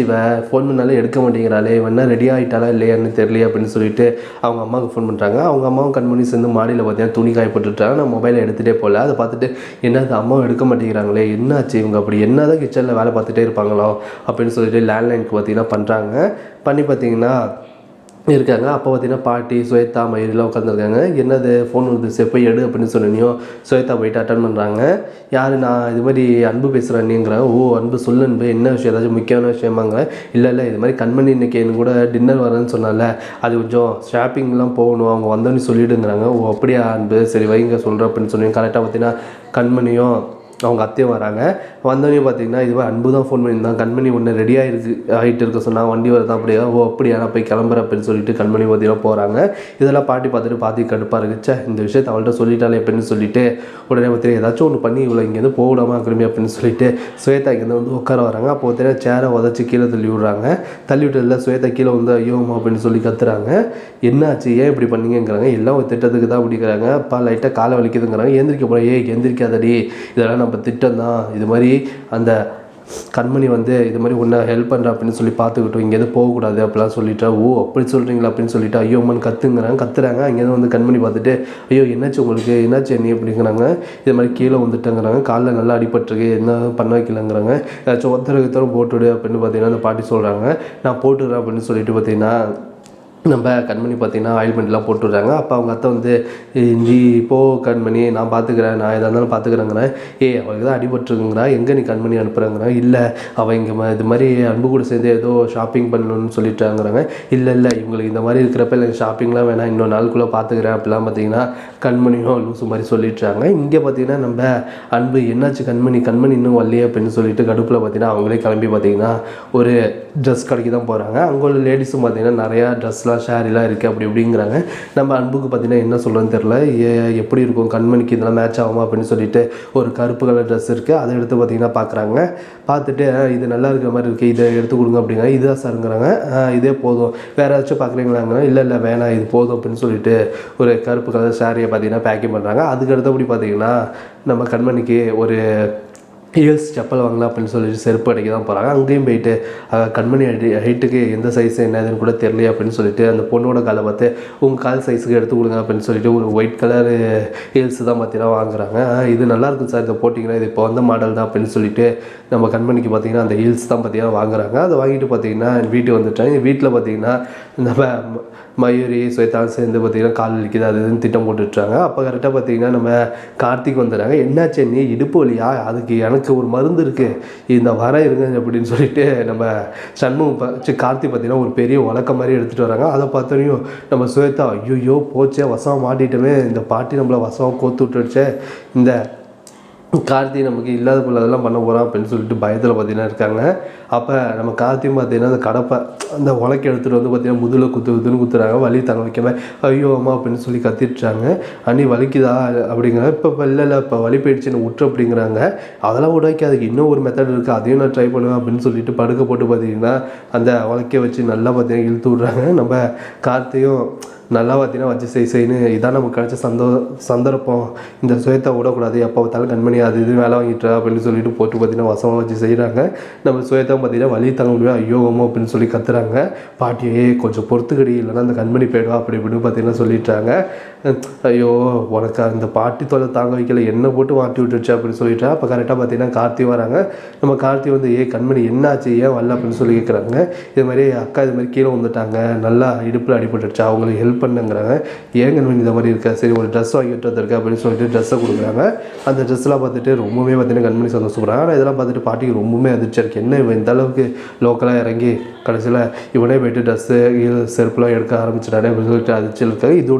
இவ ஃபோன் பண்ணாலே எடுக்க மாட்டேங்கிறாளே இவன்னா ரெடி ஆகிட்டாலா இல்லையான்னு தெரியலையே அப்படின்னு சொல்லிட்டு அவங்க அம்மாவுக்கு ஃபோன் பண்ணுறாங்க அவங்க அம்மாவும் கண்மணி சேர்ந்து மாடியில் பார்த்தீங்கன்னா துணி காய நான் மொபைலை எடுத்துகிட்டே போகல. அதை பார்த்துட்டு என்னது அம்மாவும் எடுக்க மாட்டேங்கிறாங்களே என்னாச்சு இவங்க அப்படி? என்ன தான் கிச்சனில் வேலை பார்த்துட்டே இருப்பாங்களோ அப்படின்னு சொல்லிட்டு லேண்ட்லைனுக்கு பார்த்தீங்கன்னா பண்ணுறாங்க பண்ணி பார்த்தீங்கன்னா இருக்காங்க. அப்போ பார்த்தீங்கன்னா பாட்டி ஸ்வேதா மயூரிலாம் உட்காந்துருக்காங்க என்னது ஃபோன் வந்து செப்பை எடு அப்படின்னு சொன்னனியோ ஸ்வேதா போயிட்டு அட்டன் பண்ணுறாங்க யார் நான் இது மாதிரி அன்பு பேசுகிறேன்னுங்கிற ஓ அன்பு சொல்லு அன்பு என்ன விஷயம்? ஏதாச்சும் முக்கியமான விஷயமாங்க இல்லை இல்லை இது மாதிரி கண்மணி இன்னைக்கு எனக்கு கூட டின்னர் வரேன்னு சொன்னால அது கொஞ்சம் ஷாப்பிங்லாம் போகணும். அவங்க வந்தோன்னு சொல்லிடுங்கிறாங்க. ஓ அப்படியா அன்பு? சரி வைங்க சொல்கிறேன் அப்படின்னு சொன்னீங்க கரெக்டாக பார்த்தீங்கன்னா கண்மணியும் அவங்க அத்தையும் வராங்க. வந்தோடனே பார்த்தீங்கன்னா இதுவே அன்பு தான் ஃபோன் பண்ணியிருந்தான் கண்மணி ஒன்று ரெடியாக இருக்கு ஆகிட்டு இருக்க சொன்னால் வண்டி வருதான் அப்படியா? ஓ அப்படியா? நான் போய் கிளம்புற அப்படின்னு சொல்லிட்டு கண்மணி பார்த்தீங்கன்னா போகிறாங்க இதெல்லாம் பாட்டி பார்த்துட்டு பாத்தி கடுப்பாக இருக்குச்சே இந்த விஷயத்தை அவள்கிட்ட சொல்லிட்டாலே அப்படின்னு சொல்லிட்டு உடனே பார்த்தீங்கன்னா ஏதாச்சும் ஒன்று பண்ணி இவ்வளோ இங்கேருந்து போகலாமா கிளம்பி அப்படின்னு சொல்லிட்டு ஸ்வேதா இங்கேருந்து வந்து உட்கார வராங்க. அப்போ பார்த்தீங்கன்னா சேரை உதச்சி கீழே தள்ளி விடுறாங்க. தள்ளி விட்டதில் ஸ்வேதா கீழே வந்து ஐயோமா அப்படின்னு சொல்லி கத்துறாங்க. என்னாச்சு? ஏன் இப்படி பண்ணீங்கங்கிறாங்க. எல்லாம் ஒரு திட்டத்துக்கு தான் அப்படிங்கிறாங்க அப்பா லைட்டாக காலை வலிக்குதுங்கிறாங்க. எந்திரிக்க போகிறேன் ஏ எந்திரிக்காதடி. இதெல்லாம் நம்ம திட்டம் தான் இது மாதிரி அந்த கண்மணி வந்து இது மாதிரி உன்னை ஹெல்ப் பண்ணுற அப்படின்னு சொல்லி பார்த்துக்கிட்டோம் இங்கேருந்து போகக்கூடாது அப்படிலாம் சொல்லிட்டா ஓ அப்படி சொல்கிறீங்களா அப்படின்னு சொல்லிட்டு ஐயோ அம்மன் கத்துங்கிறாங்க கத்துறாங்க. அங்கேருந்து வந்து கண்மணி பார்த்துட்டு ஐயோ என்னாச்சு உங்களுக்கு? என்னாச்சு நீ? அப்படிங்கிறாங்க. இது மாதிரி கீழே வந்துட்டேங்கிறாங்க. காலில் நல்லா அடிபட்டிருக்கு. என்ன பண்ண வைக்கலங்கிறாங்க. ஏதாச்சும் ஒத்தரகத்தரம் போட்டுவிடு அப்படின்னு பார்த்தீங்கன்னா அந்த பாட்டி சொல்கிறாங்க நான் போட்டுடுறேன் அப்படின்னு சொல்லிட்டு பார்த்தீங்கன்னா நம்ம கண்மணி பார்த்தீங்கன்னா ஆயில்மெண்ட்லாம் போட்டு விட்றாங்க அப்போ அவங்க அத்தை வந்து இஞ்சி நீ போ கண்மணி நான் பார்த்துக்கிறேன் நான் எதாக இருந்தாலும் பார்த்துக்கிறேங்கிறேன் ஏய் அவளுக்கு தான் அடிபட்டுருக்குங்கிறா எங்கே நீ கண்மணி அனுப்புகிறாங்கிறா இல்லை அவள் இங்கே ம இது மாதிரி அன்பு கூட சேர்ந்து ஏதோ ஷாப்பிங் பண்ணணும்னு சொல்லிட்டாங்கிறாங்க. இல்லை இல்லை இவங்களுக்கு இந்த மாதிரி இருக்கிறப்ப எனக்கு ஷாப்பிங்லாம் வேணாம். இன்னொரு நாளுக்குள்ளே பார்த்துக்கிறேன் அப்படிலாம் பார்த்தீங்கன்னா கண்மணியும் லூசு மாதிரி சொல்லிட்டுறாங்க இங்கே பார்த்தீங்கன்னா நம்ம அன்பு என்னாச்சு கண்மணி? கண்மணி இன்னும் வரலையே அப்படின்னு சொல்லிட்டு கடுப்பில் பார்த்தீங்கன்னா அவங்களே கிளம்பி பார்த்தீங்கன்னா ஒரு ட்ரெஸ் கடைக்கு தான் போகிறாங்க அங்கே உள்ள லேடிஸும் பார்த்தீங்கன்னா நிறையா ட்ரெஸ்லாம் ஷேரிலாம் இருக்குது அப்படி இப்படிங்கிறாங்க. நம்ம அன்புக்கு பார்த்தீங்கன்னா என்ன சொல்கிறேன்னு தெரில ஏ எப்படி இருக்கும் கண்மணிக்கு இதெல்லாம் மேட்ச் ஆகுமா அப்படின்னு சொல்லிட்டு ஒரு கருப்பு கலர் ட்ரெஸ் இருக்குது அதை எடுத்து பார்த்தீங்கன்னா பார்க்குறாங்க. பார்த்துட்டு இது நல்லா இருக்கிற மாதிரி இருக்குது இதை எடுத்து கொடுங்க அப்படிங்க இதுதான் சாருங்கிறாங்க. இதே போதும். வேறு ஏதாச்சும் பார்க்குறீங்களாங்க இல்லை இல்லை வேணாம் இது போதும் அப்படின்னு சொல்லிட்டு ஒரு கருப்பு கலர் சாரியை பார்த்தீங்கன்னா பேக்கிங் பண்ணுறாங்க அதுக்கு அடுத்தபடி பார்த்தீங்கன்னா நம்ம கண்மணிக்கு ஒரு ஹீல்ஸ் செப்பல் வாங்கலாம் அப்படின்னு சொல்லிட்டு செருப்பு அடிக்க தான் போகிறாங்க அங்கேயும் போயிட்டு கண்மணி அடி ஹைட்டுக்கு எந்த சைஸ் என்னதுன்னு கூட தெரியல அப்படின்னு சொல்லிட்டு அந்த பொண்ணோட காலை பார்த்து உங்கள் கால் சைஸுக்கு எடுத்து கொடுங்க அப்படின்னு சொல்லிட்டு ஒரு ஒயிட் கலர் ஹீல்ஸ் தான் பார்த்தீங்கன்னா வாங்குறாங்க. இது நல்லாயிருக்கும் சார் இதை போட்டிங்கன்னா இது இப்போ வந்த மாடல் தான் அப்படின்னு சொல்லிட்டு நம்ம கண்மணிக்கு பார்த்தீங்கன்னா அந்த ஹீல்ஸ் தான் பார்த்தீங்கன்னா வாங்குறாங்க. அதை வாங்கிட்டு பார்த்தீங்கன்னா வீட்டுக்கு வந்துட்டாங்க. வீட்டில் பார்த்தீங்கன்னா நம்ம மயூரி ஸ்வேதாவும் சேர்ந்து பார்த்தீங்கன்னா கால் வலிக்குது அது இதுன்னு திட்டம் போட்டுட்றாங்க அப்போ கரெக்டாக பார்த்தீங்கன்னா நம்ம கார்த்திக் வந்துடுறாங்க. என்னாச்சு நீ இடுப்பு வழியா அதுக்கு எனக்கு ஒரு மருந்து இருக்குது இந்த வர இருங்க அப்படின்னு சொல்லிட்டு நம்ம சண்முகம் ப- கார்த்திக் பார்த்தீங்கன்னா ஒரு பெரிய உலக்க மாதிரி எடுத்துகிட்டு வராங்க. அதை பார்த்தோனையும் நம்ம ஸ்வேதா ஐயோ போச்சே வசம் மாட்டிட்டோமே. இந்த பாட்டி நம்மளை வசமாக கோத்து விட்டுடுச்சே இந்த கார்த்தி நமக்கு இல்லாத போல அதெல்லாம் பண்ண போகிறான் அப்படின்னு சொல்லிட்டு பயத்தில் பார்த்தீங்கன்னா இருக்காங்க. அப்போ நம்ம கார்த்தியும் பார்த்தீங்கன்னா அந்த கடப்பை அந்த உலக்கை எடுத்துகிட்டு வந்து பார்த்தீங்கன்னா முதுகில் குத்து குத்துன்னு குத்துறாங்க. வலி தங்க வைக்காம ஐயோ அம்மா அப்படின்னு சொல்லி கத்திட்டுறாங்க. அண்ணி வலிக்குதா? அப்படிங்கிற இப்போ இல்லை இல்லை இப்போ வலி போயிடுச்சுன்னு நான் விட்டு அப்படிங்கிறாங்க. அதெல்லாம் விடாக்கி அதுக்கு இன்னும் ஒரு மெத்தட் இருக்குது அதையும் நான் ட்ரை பண்ணுவேன் அப்படின்னு சொல்லிட்டு படுக்க போட்டு பார்த்தீங்கன்னா அந்த உலக்கையை வச்சு நல்லா பார்த்தீங்கன்னா இழுத்து விட்றாங்க. நம்ம கார்த்தியும் நல்லா பார்த்தீங்கன்னா வச்சு செய் செய்யு இதான் நமக்கு கிடச்ச சந்தோ சந்தர்ப்பம். இந்த சுயத்தை விடக்கூடாது. எப்போ பார்த்தாலும் கண்மணி அது இது வேலை வாங்கிட்டு அப்படின்னு சொல்லிட்டு போட்டு பார்த்தீங்கன்னா வசமாக வச்சு செய்கிறாங்க நம்ம சுயத்தை பார்த்தீங்கன்னா வழி தாங்க முடியும் ஐயோகமோ அப்படின்னு சொல்லி கத்துறாங்க. பாட்டியே கொஞ்சம் பொறுத்துக்கடி இல்லைன்னா அந்த கண்மணி போயிடுவா அப்படி இப்படின்னு பார்த்தீங்கன்னா சொல்லிட்டாங்க. ஐயோ உனக்கு அந்த பாட்டி தொலை தாங்க வைக்கல என்ன போட்டு மாட்டி விட்டுருச்சு? அப்படின்னு சொல்லிட்டா. அப்போ கரெக்டாக பார்த்தீங்கன்னா கார்த்தி வராங்க. நம்ம கார்த்தி வந்து ஏ கண்மணி என்னாச்சு? ஏன் வரல? அப்படின்னு சொல்லி கேட்குறாங்க இது மாதிரி அக்கா இது மாதிரி கீழே வந்துட்டாங்க. நல்லா இடுப்பில் அடிபட்டுருச்சு. அவங்களுக்கு ஹெல்ப் ஹெல்ப் பண்ணுங்கிறாங்க ஏன் கண்மணி இந்த மாதிரி இருக்கா? சரி ஒரு ட்ரெஸ் வாங்கிட்டு வந்திருக்கேன் அப்படின்னு சொல்லிட்டு ட்ரெஸ்ஸை கொடுக்குறாங்க. அந்த ட்ரெஸ்லாம் பார்த்துட்டு ரொம்பவே பார்த்தீங்கன்னா கண்மணி சந்தோஷப்படுறாங்க ஆனால் இதெல்லாம் பார்த்துட்டு பாட்டிக்கு ரொம்பவுமே அதிர்ச்சியாக இருக்குது என்ன இவன் இந்த அளவுக்கு லோக்கலாக இறங்கி கடைசியில் இவனே போயிட்டு ட்ரெஸ்ஸு செருப்புலாம் எடுக்க ஆரம்பிச்சிட்டானே அப்படின்னு சொல்லிட்டு அதிர்ச்சியில் இருக்காங்க. இதோட